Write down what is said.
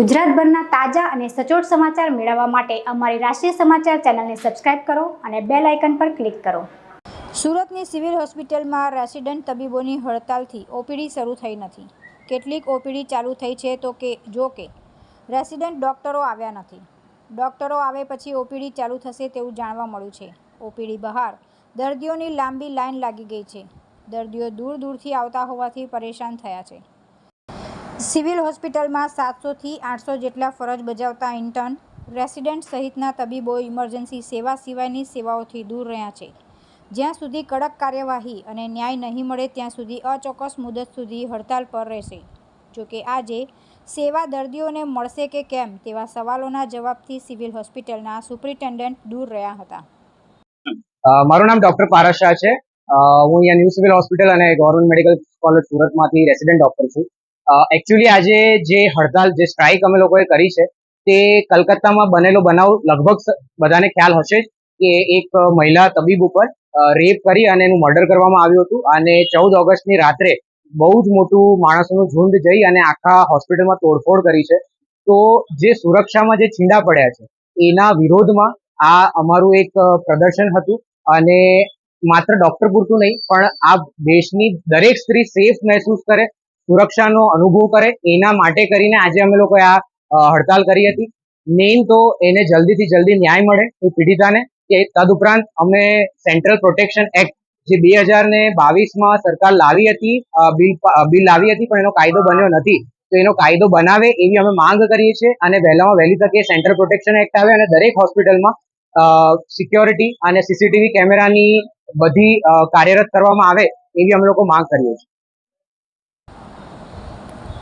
ગુજરાતભરના તાજા અને સચોટ સમાચાર મેળવવા માટે અમારી રાષ્ટ્રીય સમાચાર ચેનલને સબસ્ક્રાઇબ કરો અને બેલ આઇકન પર ક્લિક કરો. સુરતની સિવિલ હોસ્પિટલમાં રેસિડેન્ટ તબીબોની હડતાલથી ઓપીડી શરૂ થઈ નથી. કેટલીક ઓપીડી ચાલુ થઈ છે તો કે, જો કે, રેસિડેન્ટ ડૉક્ટરો આવ્યા નથી. ડૉક્ટરો આવે પછી ઓપીડી ચાલુ થશે તેવું જાણવા મળ્યું છે. ઓપીડી બહાર દર્દીઓની લાંબી લાઇન લાગી ગઈ છે. દર્દીઓ દૂર દૂરથી આવતા હોવાથી પરેશાન થયા છે. સિવિલ હોસ્પિટલમાં સાતસોથી આઠસો જેટલા ફરજ બજાવતા ઇન્ટર્ન રેસિડેન્ટ સહિતના તબીબો ઇમરજન્સી સેવા સિવાયની સેવાઓથી દૂર રહ્યા છે. જ્યાં સુધી કડક કાર્યવાહી અને ન્યાય નહીં મળે ત્યાં સુધી અચોક્કસ મુદત સુધી હડતાલ પર રહેશે. જોકે આજે સેવા દર્દીઓને મળશે કે કેમ તેવા સવાલોના જવાબથી સિવિલ હોસ્પિટલના સુપ્રિન્ટેન્ડન્ટ દૂર રહ્યા હતા. મારું નામ ડોક્ટર પારસ છે. હું અહીંયા ન્યૂ સિવિલ હોસ્પિટલ અને ગવર્મેન્ટ મેડિકલ કોલેજ સુરતમાંથી રેસિડેન્ટ ડોક્ટર છું. એકચ્યુઅલી આજે જે હડતાલ, જે સ્ટ્રાઇક અમે લોકોએ કરી છે, તે કલકત્તામાં બનેલો બનાવ લગભગ બધાને ખ્યાલ હશે કે એક મહિલા તબીબ ઉપર રેપ કરી અને એનું મર્ડર કરવામાં આવ્યું હતું અને ચૌદ ઓગસ્ટની રાત્રે બહુ જ મોટું માણસોનું ઝુંડ જઈ અને આખા હોસ્પિટલમાં તોડફોડ કરી છે. તો જે સુરક્ષામાં જે છીંડા પડ્યા છે, એના વિરોધમાં આ અમારું એક પ્રદર્શન હતું અને માત્ર ડોક્ટર પૂરતું નહીં, પણ આ દેશની દરેક સ્ત્રી સેફ મહેસૂસ કરે સુરક્ષાનો અનુભવ કરે, એના માટે કરીને આજે અમે લોકોએ આ હડતાલ કરી હતી. મેઇન તો એને જલ્દીથી જલ્દી ન્યાય મળે એ પીડિતાને કે તદુપરાંત અમે સેન્ટ્રલ પ્રોટેક્શન એક્ટ જે બે હજાર ને બાવીસમાં સરકાર લાવી હતી બિલ બિલ લાવી હતી પણ એનો કાયદો બન્યો નથી. તો એનો કાયદો બનાવે એવી અમે માંગ કરીએ છીએ અને વહેલામાં વહેલી તકે સેન્ટ્રલ પ્રોટેક્શન એક્ટ આવે અને દરેક હોસ્પિટલમાં સિક્યોરિટી અને સીસીટીવી કેમેરાની બધી કાર્યરત કરવામાં આવે એવી અમે લોકો માંગ કરીએ છીએ.